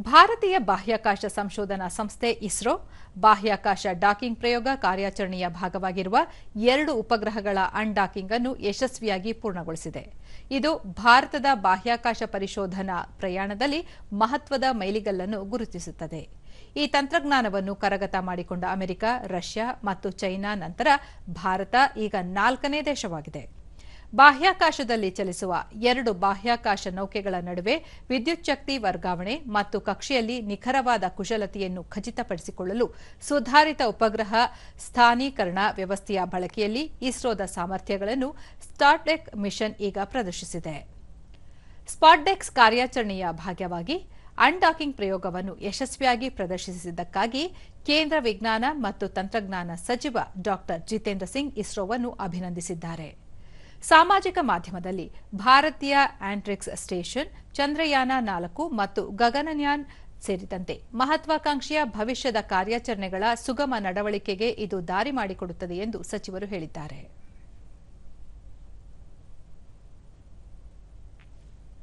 ಭಾರತೀಯ ಬಾಹ್ಯಾಕಾಶ ಸಂಶೋಧನಾ ಸಂಸ್ಥೆ ಇಸ್ರೋ, ಬಾಹ್ಯಾಕಾಶ ಡಾಕಿಂಗ್ ಪ್ರಯೋಗ ಕಾರ್ಯಾಚರಣೆಯ ಭಾಗವಾಗಿರುವ ಎರಡು ಉಪಗ್ರಹಗಳ ಅನ್ಡಾಕಿಂಗ್ ಅನ್ನು ಯಶಸ್ವಿಯಾಗಿ ಪೂರ್ಣಗೊಳಿಸಿದೆ. ಇದು ಭಾರತದ ಬಾಹ್ಯಾಕಾಶ ಪರಿಶೋಧನಾ ಪ್ರಯಾಣದಲ್ಲಿ ಮಹತ್ವದ ಮೈಲಿಗಲ್ಲನ್ನು ಗುರುತಿಸುತ್ತದೆ. ಈ ತಂತ್ರಜ್ಞಾನವನ್ನು ಕರಗತ ಮಾಡಿಕೊಂಡ ಅಮೆರಿಕ, ರಷ್ಯಾ ಮತ್ತು ಚೈನಾ ನಂತರ ಭಾರತ ಈಗ ನಾಲ್ಕನೇ ದೇಶವಾಗಿದೆ. ಬಾಹ್ಯಾಕಾಶದಲ್ಲಿ ಚಲಿಸುವ ಎರಡು ಬಾಹ್ಯಾಕಾಶ ನೌಕೆಗಳ ನಡುವೆ ವಿದ್ಯುತ್ ಶಕ್ತಿ ವರ್ಗಾವಣೆ ಮತ್ತು ಕಕ್ಷೆಯಲ್ಲಿ ನಿಖರವಾದ ಕುಶಲತೆಯನ್ನು ಖಚಿತಪಡಿಸಿಕೊಳ್ಳಲು ಸುಧಾರಿತ ಉಪಗ್ರಹ ಸ್ಥಾನೀಕರಣ ವ್ಯವಸ್ಥೆಯ ಬಳಕೆಯಲ್ಲಿ ಇಸ್ರೋದ ಸಾಮರ್ಥ್ಯಗಳನ್ನು ಸ್ಟಾರ್ಟೆಕ್ ಮಿಷನ್ ಈಗ ಪ್ರದರ್ಶಿಸಿದೆ. ಸ್ಪಾಟ್ಡೆಕ್ಸ್ ಕಾರ್ಯಾಚರಣೆಯ ಭಾಗವಾಗಿ ಅಂಡಾಕಿಂಗ್ ಪ್ರಯೋಗವನ್ನು ಯಶಸ್ವಿಯಾಗಿ ಪ್ರದರ್ಶಿಸಿದ್ದಕ್ಕಾಗಿ ಕೇಂದ್ರ ವಿಜ್ಞಾನ ಮತ್ತು ತಂತ್ರಜ್ಞಾನ ಸಚಿವ ಡಾ ಜಿತೇಂದ್ರ ಸಿಂಗ್ ಇಸ್ರೋವನ್ನು ಅಭಿನಂದಿಸಿದ್ದಾರೆ. ಸಾಮಾಜಿಕ ಮಾಧ್ಯಮದಲ್ಲಿ ಭಾರತೀಯ ಆಂಟ್ರಿಕ್ಸ್ ಸ್ಟೇಷನ್, ಚಂದ್ರಯಾನ ನಾಲ್ಕು ಮತ್ತು ಗಗನಯಾನ್ ಸೇರಿದಂತೆ ಮಹತ್ವಾಕಾಂಕ್ಷೆಯ ಭವಿಷ್ಯದ ಕಾರ್ಯಾಚರಣೆಗಳ ಸುಗಮ ನಡವಳಿಕೆಗೆ ಇದು ದಾರಿ ಮಾಡಿಕೊಡುತ್ತದೆ ಎಂದು ಸಚಿವರು ಹೇಳಿದ್ದಾರೆ.